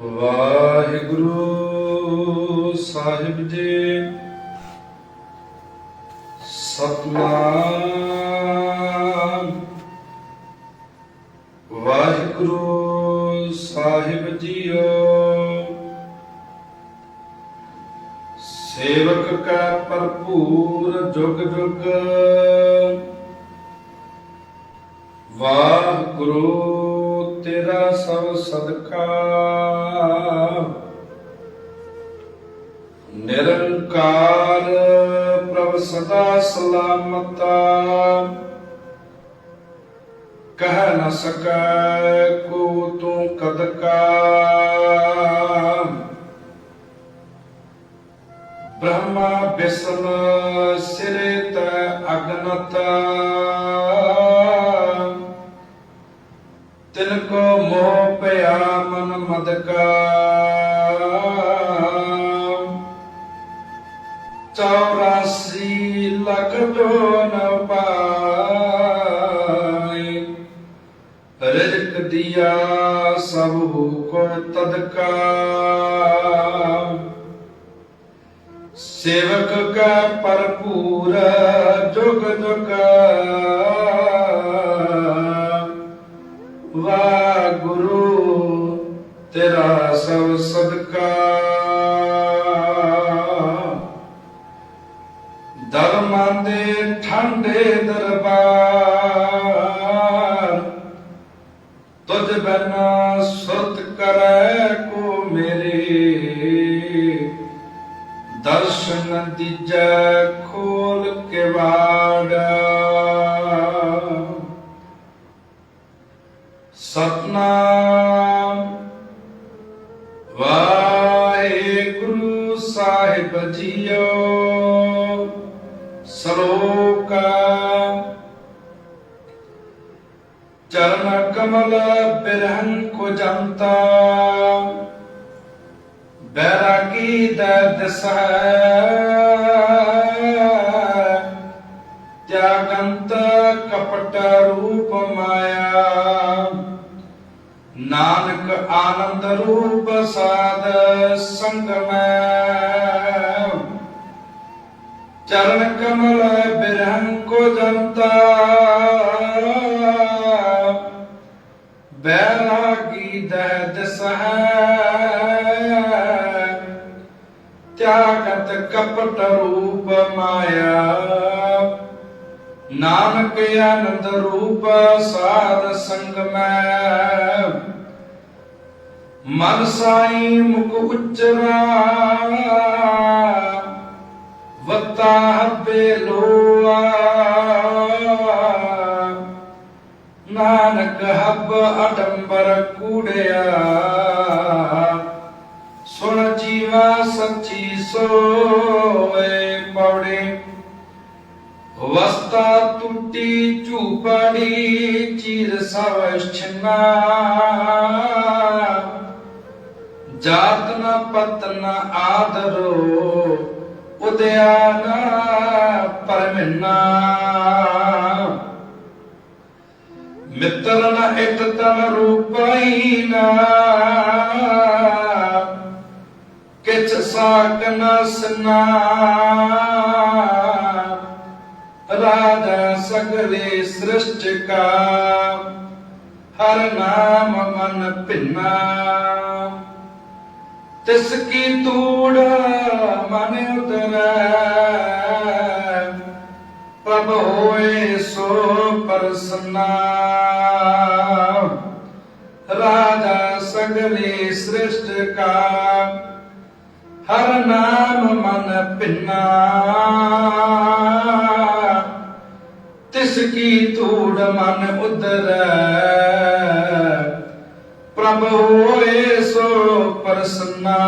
ਵਾਹਿਗੁਰੂ ਸਾਹਿਬ ਜੀ ਸਤਨਾਮ। ਵਾਹਿਗੁਰੂ ਸਾਹਿਬ JIO ਸੇਵਕ ਕਾ ਭਰਪੂਰ ਜੁਗ ਜੁਗ। ਵਾਹਿਗੁਰੂ ਤੇਰਾ ਸਭ ਸਦਕਾ। ਨਿਰੰਕਾਰ ਪ੍ਰਭ ਸਦਾ ਸਲਾਮਤਾ ਕਹਿ ਨ ਸਕੈ ਕੋ ਤੂੰ ਕਦ ਬ੍ਰਹਮਾ ਵਿਸ਼ਨ ਸਿਰੇ ਤੈ ਅਗਨਤ। ਮਦ ਚੌਰਾਸੀ ਲੱਖ ਜੋ ਨ ਪਾਏ। ਰਿਜਕ ਦਿਆ ਸਭ ਕੋ ਤਦਕਾ ਸੇਵਕ ਕਾ ਭਰਪੂਰ ਜੁਗ ਜੁਗ ਵਾ ਗੁਰੂ ਤੇਰਾ ਸਭ ਸਦਕਾ। ਦਰਮਾਂ ਦੇ ਠੰਡੇ ਦਰਬਾਰ, ਤੁਝ ਬਿਨਾ ਸੁਰਤ ਕਰੈ ਕੋ ਮੇਰੇ। ਦਰਸ਼ਨ ਦੀਜੈ ਖੋਲ ਕੇ ਵਾੜ। ਸਤਨਾਮ ਸਾਹਿਬ ਜੀਓ, ਸ਼ਲੋਕ ਚਰਨ ਕਮਲ ਬਿਰਹਨ ਕੋ ਜੰਤਾ ਬੈਰਾਗੀ ਦਾ ਦਸੈ ਤਿਆਗੰਤ ਕਪਟ ਰੂਪ ਮਾਇਆ, ਨਾਨਕ ਆਨੰਦ ਰੂਪ ਸਾਧ ਸੰਗ ਮੈਂ ਚਰਨ ਕਮਲ ਬਿਰਹੰ ਕੋ ਜਨਤਾ। ਬੈਰਾਗੀ ਦਹਿ ਦਸਹਿ ਤਿਆਗਤ ਕਪਟ ਰੂਪ ਮਾਇਆ। ਨਾਨਕ ਆਨੰਦ ਰੂਪ ਸਾਧ ਸੰਗ ਮੈਂ। ਮਨ ਸਾਈ ਮੁਖ ਉਚਰਾ। ਵਤਾ ਹੱਬੇ ਲੋਆ। ਨਾਨਕ ਹੱਬ ਅਡੰਬਰ ਕੂੜਿਆ। ਸੁਣ ਜੀਵਾ ਸੱਚੀ ਸੋਏ ਪੌੜੇ। ਵਸਤਾ ਟੁੱਟੀ ਝੂਪੜੀ ਚੀਰ ਸਵ ਛਨਾ। ਜਾਤ ਨ ਪਤ ਨ ਆਦਰੋ। ਉਦਿਆਨ ਪਰਮਿਨਾ ਮਿੱਤਰ ਨ ਇਤ ਤਨ ਰੂਪਈ ਨਾ। ਕਿਛ ਸਾਕ ਨ ਸਨਾ। ਰਾਜਾ ਸਗਲੇ ਸ੍ਰਿਸ਼ਟ ਕਾ ਹਰ ਨਾਮ ਮਨ ਭਿੰਨਾ। ਤਿਸ ਕੀ ਤੂੜ ਮਨ ਉਤਰੈ। ਪ੍ਰਭ ਹੋਏ ਸੋ ਪਰਸਨਾ। ਰਾਜਾ ਸਗਲੇ ਸ੍ਰਿਸ਼ਟ ਕਾ। ਹਰ ਨਾਮ ਮਨ ਭਿੰਨਾ। ਤਿਸ ਕੀ ਧੂੜ ਮਨ ਉਦਰੈ ਪ੍ਰਭ ਹੋਏ ਸੋ ਪ੍ਰਸੰਨਾ।